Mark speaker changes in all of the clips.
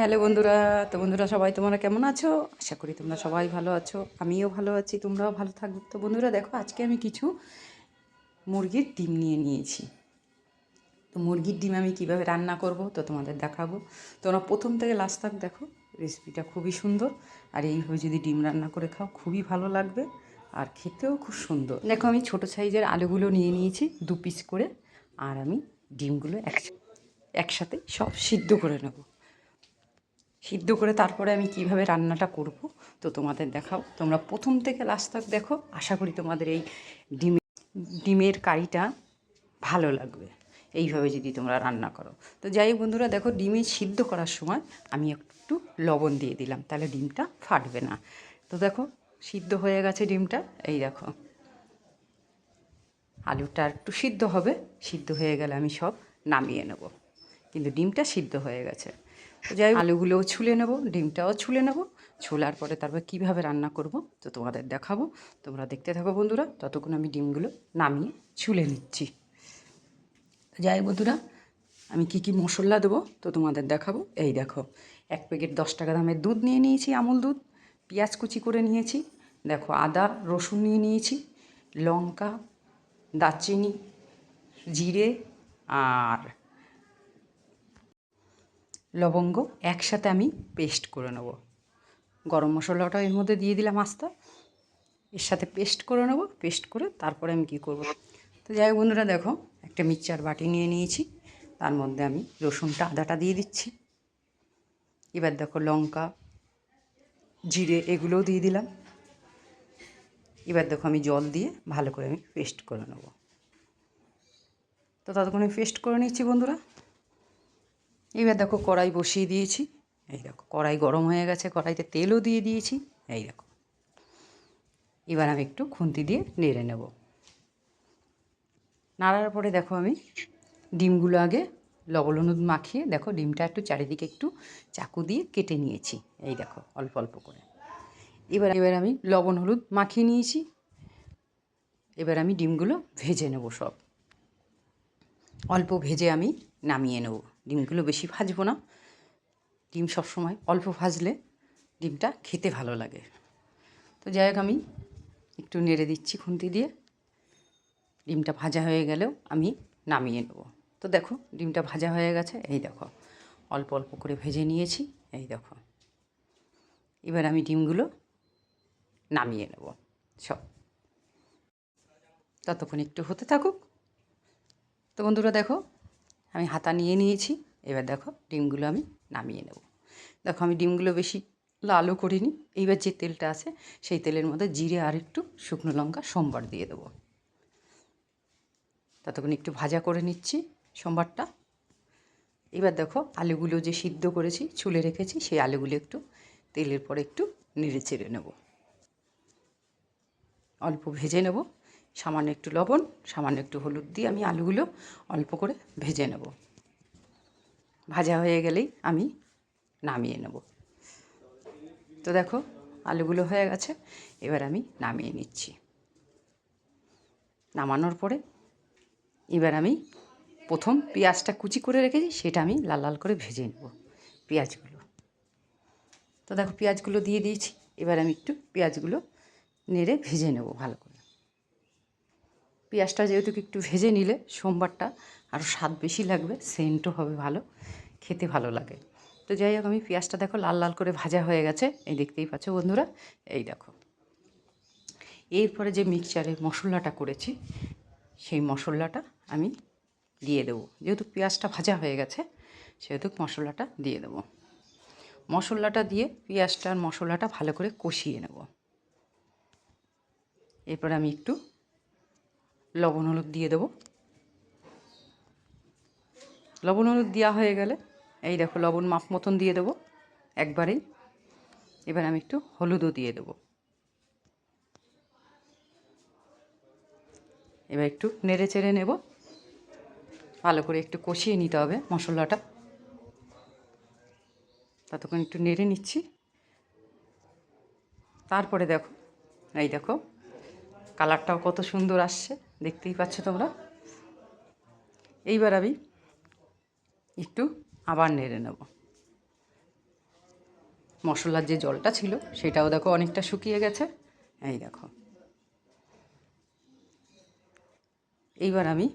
Speaker 1: Hello বন্ধুরা, তো বন্ধুরা সবাই তোমরা কেমন আছো? আশা করি তোমরা সবাই ভালো আছো, আমিও ভালো আছি, তোমরাও ভালো থাকবে তো বন্ধুরা দেখো, আজকে আমি কিছু মুরগির ডিম নিয়ে নিয়েছি। তো মুরগির ডিম আমি কীভাবে রান্না করব তো তোমাদের দেখাবো। তোমরা প্রথম থেকে লাস্ট তক দেখো রেসিপিটা খুবই সুন্দর, আর এইভাবে যদি ডিম রান্না করে খাও, খুবই ভালো লাগবে, আর খেতেও খুব সুন্দর। দেখো, আমি ছোটো সাইজের আলুগুলো নিয়ে নিয়েছি দু পিস করে, আর আমি ডিমগুলো এক একসাথে সব সিদ্ধ করে নেব। সিদ্ধ করে তারপরে আমি কীভাবে রান্নাটা করব, তো তোমাদের দেখাও। তোমরা প্রথম থেকে লাস্ট তক দেখো, আশা করি তোমাদের এই ডিম, ডিমের কারিটা ভালো লাগবে। এইভাবে যদি তোমরা রান্না করো। তো যাই বন্ধুরা, দেখো ডিমে সিদ্ধ করার সময় আমি একটু লবণ দিয়ে দিলাম, তাহলে ডিমটা ফাটবে না। তো দেখো, সিদ্ধ হয়ে গেছে ডিমটা, এই দেখো। আলুটা একটু সিদ্ধ হবে, সিদ্ধ হয়ে গেলে আমি সব নামিয়ে নেব। কিন্তু ডিমটা সিদ্ধ হয়ে গেছে। যাই আলুগুলোও ছুলে নেব, ডিমটাও ছুলে নেব, ছোলার পরে তারপর কীভাবে রান্না করব তো তোমাদের দেখাবো। তোমরা দেখতে থাকো বন্ধুরা, ততক্ষণ আমি ডিমগুলো নামিয়ে ছুলে নিচ্ছি। যাই বন্ধুরা, আমি কি কি মশলা দেবো তো তোমাদের দেখাবো। এই দেখো, এক প্যাকেট দশ টাকা দামের দুধ নিয়ে নিয়েছি, আমুল দুধ, পেঁয়াজ কুচি করে নিয়েছি, দেখো আদা, রসুন নিয়ে নিয়েছি, লঙ্কা, দারচিনি, জিরে আর লবঙ্গ একসাথে আমি পেস্ট করে নেব। গরম মশলাটা এর মধ্যে দিয়ে দিলাম আস্তা। এর সাথে পেস্ট করে নেব, পেস্ট করে তারপরে আমি কী করব? তো যাই বন্ধুরা, দেখো, একটা মিক্সচার বাটি নিয়ে নিয়েছি। তার মধ্যে আমি রসুনটা, আদাটা দিয়ে দিচ্ছি। এবার দেখো লঙ্কা, জিরে এগুলোও দিয়ে দিলাম। এবার দেখো আমি জল দিয়ে ভালো করে আমি পেস্ট করে নেব। তো ততক্ষণ পেস্ট করে নিচ্ছি বন্ধুরা। এবার দেখো কড়াই বসিয়ে দিয়েছি। এই দেখো, কড়াই গরম হয়ে গেছে, কড়াইতে তেলও দিয়ে দিয়েছি। এই দেখো, এবার আমি একটু খুন্তি দিয়ে নেড়ে নেব। নাড়ার পরে দেখো আমি ডিমগুলো আগে লবণ হলুদ মাখিয়ে, দেখো ডিমটা একটু চারিদিকে একটু চাকু দিয়ে কেটে নিয়েছি। এই দেখো, অল্প অল্প করে। এবার এবার আমি লবণ হলুদ মাখিয়ে নিয়েছি। এবার আমি ডিমগুলো ভেজে নেব সব। অল্প ভেজে আমি নামিয়ে নেব। ডিমগুলো বেশি ভাজবো না। ডিম সবসময় অল্প ভাজলে ডিমটা খেতে ভালো লাগে। তো যাই হোক আমি একটু নেড়ে দিচ্ছি খুন্তি দিয়ে। ডিমটা ভাজা হয়ে গেলেও আমি নামিয়ে নেব। তো দেখো ডিমটা ভাজা হয়ে গেছে, এই দেখো। অল্প অল্প করে ভেজে নিয়েছি, এই দেখো। এবার আমি ডিমগুলো নামিয়ে নেব, সব। ততক্ষণ একটু হতে থাকুক। তো বন্ধুরা দেখো আমি হাতা নিয়ে নিয়েছি। এবার দেখো ডিমগুলো আমি নামিয়ে নেব। দেখো আমি ডিমগুলো বেশি লালও করিনি। এইবার যে তেলটা আছে, সেই তেলের মধ্যে জিরে আর একটু শুকনো লঙ্কা সোমবার দিয়ে দেবো। ততক্ষণ একটু ভাজা করে নিচ্ছি সোমবারটা। এবার দেখো আলুগুলো যে সিদ্ধ করেছি, ছুলে রেখেছি, সেই আলুগুলো একটু তেলের পরে একটু নেড়ে চেড়ে নেব। অল্প ভেজে নেব। সামান্য একটু লবণ, সামান্য একটু হলুদ দিয়ে আমি আলুগুলো অল্প করে ভেজে নেব। ভাজা হয়ে গেলেই আমি নামিয়ে নেব। তো দেখো, আলুগুলো হয়ে গেছে, এবার আমি নামিয়ে নিচ্ছি। নামানোর পরে এবার আমি প্রথম পেঁয়াজটা কুচি করে রেখেছি, সেটা আমি লাল লাল করে ভেজে নেব পেঁয়াজগুলো। তো দেখো, পেঁয়াজগুলো দিয়ে দিয়েছি, এবার আমি একটু পেঁয়াজগুলো নেড়ে ভেজে নেব ভালো করে। পেঁয়াজটা যেহেতু একটু ভেজে নিলে সোমবারটা আরও স্বাদ বেশি লাগবে, সেন্টও হবে ভালো, খেতে ভালো লাগে। তো যাই হোক, আমি পেঁয়াজটা দেখো লাল লাল করে ভাজা হয়ে গেছে, এই দেখতেই পাচ্ছ বন্ধুরা, এই দেখো। এরপরে যে মিক্সচারে মশলাটা করেছি, সেই মশলাটা আমি দিয়ে দেবো। যেহেতু পেঁয়াজটা ভাজা হয়ে গেছে, সেহেতু মশলাটা দিয়ে দেবো। মশলাটা দিয়ে পেঁয়াজটা আর মশলাটা ভালো করে কষিয়ে নেব। এরপর আমি একটু লবণ, হলুদ দিয়ে দেবো। লবণ, হলুদ দেওয়া হয়ে গেলে এই দেখো লবণ মাপ মতন দিয়ে দেবো একবারেই এবার আমি একটু হলুদও দিয়ে দেবো। এবার একটু নেড়ে চেড়ে নেব। ভালো করে একটু কষিয়ে নিতে হবে মশলাটা। ততক্ষণ একটু নেড়ে নিচ্ছি। তারপরে দেখো, এই দেখো কালারটাও কত সুন্দর আসছে, দেখতেই পাচ্ছ তোমরা। এইবার আমি একটু আবার নেড়ে নেব। মশলার যে জলটা ছিল, সেটাও দেখো অনেকটা শুকিয়ে গেছে। এই দেখো। এইবার আমি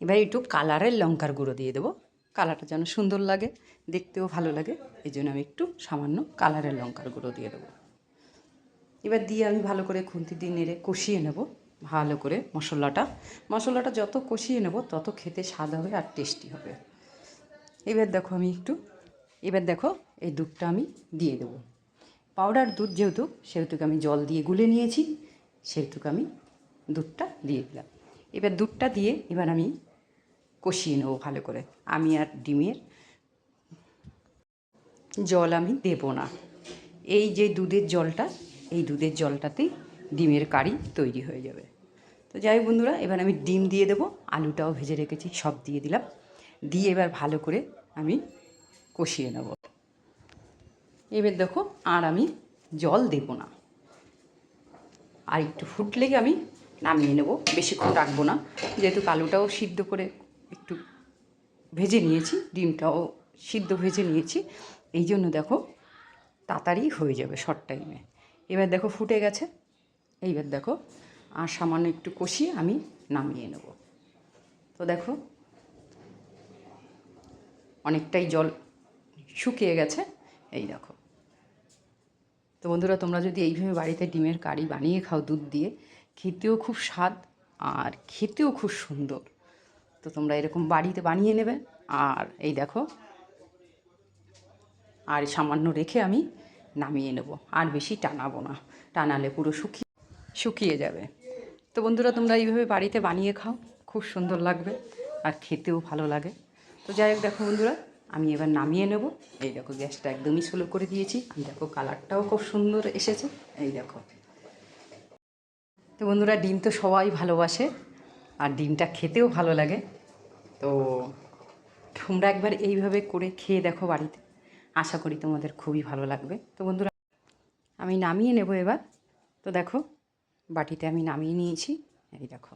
Speaker 1: এবার একটু কালারের লঙ্কার গুঁড়ো দিয়ে দেবো। কালারটা যেন সুন্দর লাগে, দেখতেও ভালো লাগে। এই জন্য আমি একটু সামান্য কালারের লঙ্কার গুঁড়ো দিয়ে দেবো। এবার দিয়ে আমি ভালো করে খুন্তি দিয়ে নেড়ে কষিয়ে নেব, ভালো করে মশলাটা। মশলাটা যত কষিয়ে নেব, তত খেতে স্বাদ হবে আর টেস্টি হবে। এবার দেখো আমি একটু, এবার দেখো এই দুধটা আমি দিয়ে দেবো। পাউডার দুধ যেহেতু, সেহেতুকে আমি জল দিয়ে গুলে নিয়েছি, সেহেতুকে আমি দুধটা দিয়ে দিলাম। এবার দুধটা দিয়ে এবার আমি কষিয়ে নেব ভালো করে। আমি আর ডিমের জল আমি দেব না। এই যে দুধের জলটা এই দুধের জলটাতেই ডিমের কারি তৈরি হয়ে যাবে। তো যাই বন্ধুরা, এবার আমি ডিম দিয়ে দেবো, আলুটাও ভেজে রেখেছি, সব দিয়ে দিলাম। দিয়ে এবার ভালো করে আমি কষিয়ে নেব। এবার দেখো, আর আমি জল দেব না। আর একটু ফুটলেই আমি নামিয়ে নেব, বেশিক্ষণ রাখব না। যেহেতু আলুটাও সিদ্ধ করে একটু ভেজে নিয়েছি, ডিমটাও সিদ্ধ ভেজে নিয়েছি, এই জন্য দেখো, তাড়াতাড়ি হয়ে যাবে শর্ট টাইমে। এবার দেখো ফুটে গেছে। এইবার দেখো, আর সামান্য একটু কষিয়ে আমি নামিয়ে নেব। তো দেখো, অনেকটাই জল শুকিয়ে গেছে। এই দেখো। তো বন্ধুরা, তোমরা যদি এইভাবে বাড়িতে ডিমের কারি বানিয়ে খাও দুধ দিয়ে, খেতেও খুব স্বাদ আর খেতেও খুব সুন্দর। তো তোমরা এরকম বাড়িতে বানিয়ে নেবে। আর এই দেখো, আর সামান্য রেখে আমি নামিয়ে নেব। আর বেশি টানাবো না। টানালে পুরো শুকিয়ে শুকিয়ে যাবে। তো বন্ধুরা, তোমরা এইভাবে বাড়িতে বানিয়ে খাও। খুব সুন্দর লাগবে আর খেতেও ভালো লাগে। তো যাই হোক, দেখো বন্ধুরা, আমি এবার নামিয়ে নেব। এই দেখো, গ্যাসটা একদমই স্লো করে দিয়েছি। দেখো, কালারটাও খুব সুন্দর এসেছে। এই দেখো। তো বন্ধুরা, ডিম তো সবাই ভালোবাসে আর ডিমটা খেতেও ভালো লাগে। তো তোমরা একবার এইভাবে করে খেয়ে দেখো বাড়িতে। আশা করি তোমাদের খুবই ভালো লাগবে। তো বন্ধুরা, আমি নামিয়ে নেব এবার। তো দেখো, বাটিতে আমি নামিয়ে নিয়েছি। এই দেখো।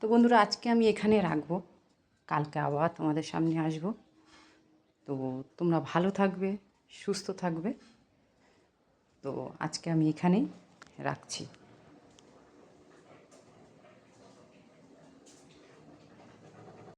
Speaker 1: তো বন্ধুরা, আজকে আমি এখানে রাখব। কালকে আবার তোমাদের সামনে আসব। তো তোমরা ভালো থাকবে, সুস্থ থাকবে। তো আজকে আমি এখানেই রাখছি।